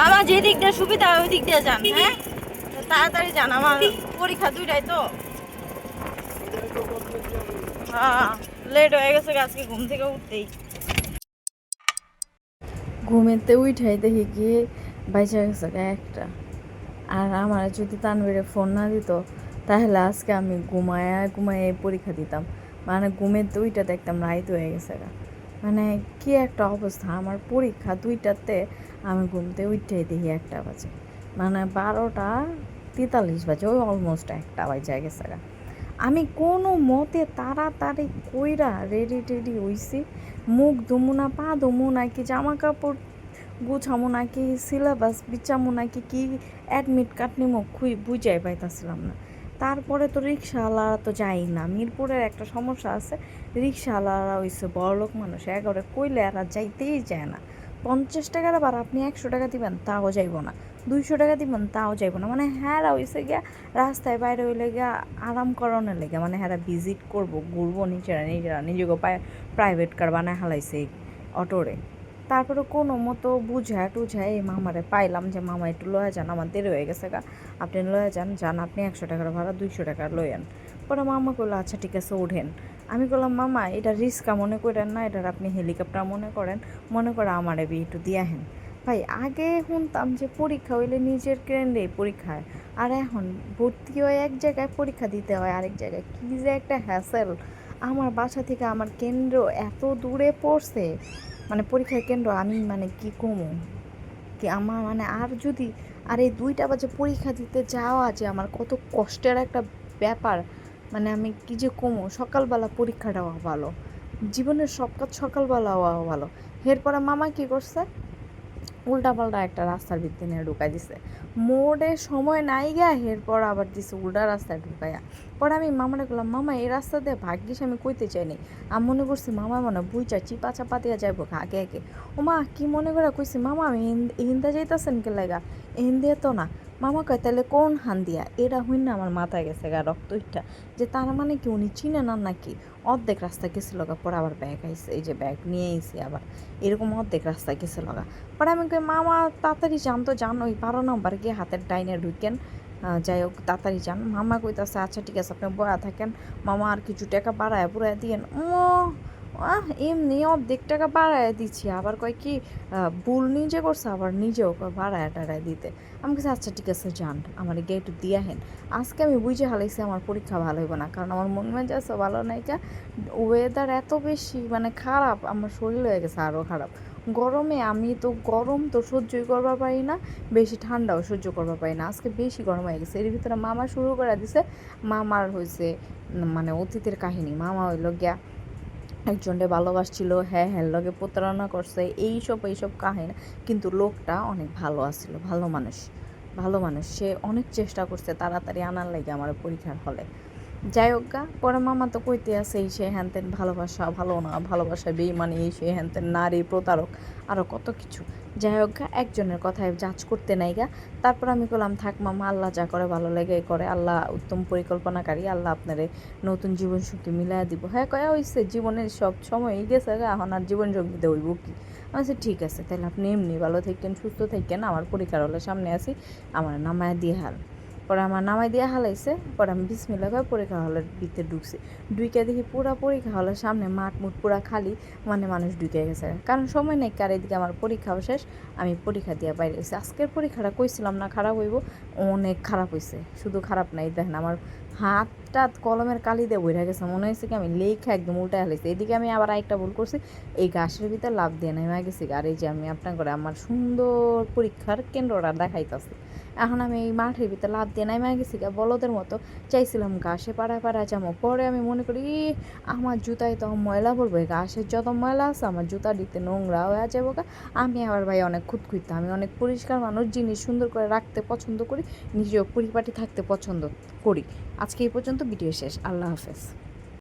মামা যে দিক দিয়ে সুবিধা ওই দিক দিয়ে যান হ্যাঁ? তাড়াতাড়ি যান আমার পরীক্ষা দুইটাই তো। হ্যাঁ লেট হয়ে গেছে আজকে ঘুম থেকে উঠতেই। ঘুমেতে উঠাই দেখি গিয়ে বাইচা গেছে গা একটা। আর আমার যদি তানবিরে ফোন না দিত তাহলে আজকে আমি ঘুমায়া ঘুমায় পরীক্ষা দিতাম। মানে ঘুমের দুইটা দেখতাম রাইত হয়ে গেছে গা। মানে কি একটা অবস্থা, আমার পরীক্ষা দুইটাতে আমি ঘুমতে উঠেই দেখি একটা বাজে। মানে বারোটা তেতাল্লিশ বাজে, ওই অলমোস্ট একটা বাজে গেছে গা। আমি কোনো মতে তাড়াতাড়ি কইরা রেডি টেডি হইছি, মুখ ধুমু না, পা ধুমু নাকি জামা কাপড় গুছামো নাকি সিলেবাস বিচামু নাকি কি অ্যাডমিট কার্ড নিমো খুই বুঝাই পাইতাছিলাম না। তারপরে তো রিক্সাওয়ালারা তো যাই না। মিরপুরের একটা সমস্যা আছে রিক্সাওয়ালারা হইছে বড়লোক মানুষ, একেবারে কইলে এরা যাইতেই যায় না। পঞ্চাশ টাকার আবার আপনি একশো টাকা দিবেন, তাও যাইব না। দুইশো টাকা দিবেন, তাও যাইব না। মানে হ্যাঁ হইছে গিয়া, রাস্তায় বাইরে হইলে গিয়া আরাম করানোর লেগে মানে হ্যাঁ ভিজিট করব, ঘুরবো নিজেরা নিজেরা নিজেকে প্রাইভেট কার বানায় হালাইছে অটোরে। তারপরে কোনো মতো বুঝা টুঝা এই মামারে পাইলাম যে, মামা একটু লয়ে যান, আমার দেরি হয়ে গেছে গা। আপনি লয়ে যান যান, আপনি একশো টাকার ভাড়া, দুইশো টাকা লয়েন পরে মামা কইলো আচ্ছা ঠিক আছে, ওঠেন। আমি বললাম মামা, এটা রিস্কা মনে করেন না, এটার আপনি হেলিকপ্টার মনে করেন, মনে করে আমারে বি একটু দিয়াহেন ভাই, আগে শুনতাম যে পরীক্ষা হইলে নিজের কেন্দ্রে পরীক্ষা হয়, আর এখন ভর্তি হয়ে এক জায়গায় পরীক্ষা দিতে হয়, আরেক জায়গায় কী যে একটা হ্যাসেল আমার বাসা থেকে আমার কেন্দ্র এত দূরে পড়ছে। মানে পরীক্ষার কেন্দ্র আমি মানে কি কমু? কি আমার মানে আর যদি, আর এই দুইটা বাজে পরীক্ষা দিতে যাওয়া যে আমার কত কষ্টের একটা ব্যাপার মানে আমি কি যে কমু? সকালবেলা পরীক্ষাটা হওয়া ভালো, জীবনের সব কাজ সকালবেলা হওয়া ভালো। এরপরে মামা কি করছে? উল্টাপাল্টা একটা রাস্তার ভিত্তি নিয়ে ঢুকাই দিছে। মোড়ে সময় নাই গিয়া এরপর আবার দিছে উল্টা রাস্তায় ঢুকাইয়া। পরে আমি মামারে বললাম মামা, এই রাস্তা দিয়ে ভাগ্যিস আমি কইতে চাইনি। আমি মনে করছি মামা মনে বুইচা চিপা চাপা দিয়া যাইব আগে আগে। ও মা কি মনে করে কইছি, মামা, আমি হিন্দা যাইতাছেন কে লাগা হিন্দিয়া তো না। মামা কয় তাহলে কোন হান দিয়া? এরা হইন না আমার মাথায় গেছে গা রক্ত উঠটা যে তার মানে কি উনি চিনে না নাকি? অর্ধেক রাস্তা গেছিল গা পরে আবার ব্যাগ আইসে এই যে ব্যাগ নিয়ে আইসি আবার। এরকম অর্ধেক রাস্তা গেছিল গা পরে আমি কই, মামা, তাড়াতাড়ি যান তো, যান, ওই বারো নম্বর গিয়ে হাতের ডাইনে ঢুকেন। যাই হোক, তাড়াতাড়ি যান। মামা কইতাছে আচ্ছা ঠিক আছে, আপনি বয়া থাকেন। মামা আর কিছু টাকা বাড়ায় পুরায় দিয়েন। ও এমনি অর্ধেক টাকা বাড়ায় দিচ্ছি। আবার কয় কি ভুল নিজে করছে, আবার নিজেও বাড়ায় টাড়ায় দিতে। আমি কাছে আচ্ছা ঠিক আছে, যান। আমার গিয়ে একটু দিয়া হেন আজকে আমি বুঝে হালাইছি আমার পরীক্ষা ভালো হইব না, কারণ আমার মন মেজাজ ভালো নাই কা। ওয়েদার এত বেশি মানে খারাপ, আমার শরীর হয়ে গেছে আরও খারাপ। গরমে আমি তো, গরম তো সহ্যই করবার পারি না, বেশি ঠান্ডাও সহ্য করবার পারি না। আজকে বেশি গরম হয়ে গেছে। এর ভিতরে মামা শুরু করে দিছে, মামার হয়েছে মানে অতীতের কাহিনী। মামা হইল গিয়া একজনকে ভালোবাসছিল হ্যাঁ হ্যাঁ লোকে প্রতারণা করছে, এইসব এইসব কাহিনী। কিন্তু লোকটা অনেক ভালো আসছিল ভালো মানুষ ভালো মানুষ। সে অনেক চেষ্টা করছে তাড়াতাড়ি আনার লাগে আমার পরীক্ষার হলে। যাই হোক গা, পরে মামা তো কইতে আছে, এই সে হ্যান তেন ভালোবাসা, ভালো না, ভালোবাসা বেইমানি, এই সে হ্যান তেন নারী প্রতারক আরও কত কিছু। যাই হোক গা, একজনের কথায় জাজ করতে নাই গা। তারপর আমি বললাম থাক মামা, আল্লাহ যা করে ভালো লেগে করে, আল্লাহ উত্তম পরিকল্পনাকারী, আল্লাহ আপনারে নতুন জীবন সঙ্গী মিলাই দিব। হ্যাঁ কয়া হইছে জীবনের সব সময় গেছে গা, এখন আর জীবন সঙ্গীতে হইব কি? আমি ঠিক আছে তাহলে আপনি এমনি ভালো থাকেন, সুস্থ থাকেন, আমার পরীক্ষার হলে সামনে আসি আমার নামায় দিয়ে হাল। পরে আমার নামাই দিয়ে হালাইছে, পরে আমি বিসমিল্লা করে পরীক্ষা হলের ভিতরে ঢুকছি। ঢুকে দেখি পুরা পরীক্ষা হলের সামনে মাঠ মুঠ পুরা খালি মানে মানুষ ঢুকে গেছে। কারণ সময় নেই, কার এদিকে আমার পরীক্ষাও শেষ, আমি পরীক্ষা দিয়ে বাইরে গেছি আজকের পরীক্ষাটা কইছিলাম না, খারাপ হইব, অনেক খারাপ হয়েছে শুধু খারাপ নাই, দেখেন আমার হাতটা কলমের কালি দিয়ে বইরা গেছে। মনে হয়েছে কি আমি লেখা একদম উল্টা হালাইছি। এদিকে আমি আবার একটা ভুল করছি, এই গাছের ভিতরে লাভ দিয়ে নেমে গেছি আর এই যে আমি আপনার করে আমার সুন্দর পরীক্ষার কেন্দ্রটা দেখাইতেছি। এখন আমি এই মাঠের ভিতরে লাভ দিয়ে নেমে গেছি গা বলদের মতো। চাইছিলাম ঘাসে পাড়ায় পাড়ায় যাব। পরে আমি মনে করি "ই, আমার জুতায় তো ময়লা পড়বে ঘাসের যত ময়লা আছে আমার জুতা দিতে নোংরা হয়ে যাব গা। আমি আবার ভাই অনেক খুঁতখুঁতে আমি অনেক পরিষ্কার মানুষ জিনিস সুন্দর করে রাখতে পছন্দ করি নিজেও পরিপাটি থাকতে পছন্দ করি। আজকে এই পর্যন্ত ভিডিও শেষ। আল্লাহ হাফেজ।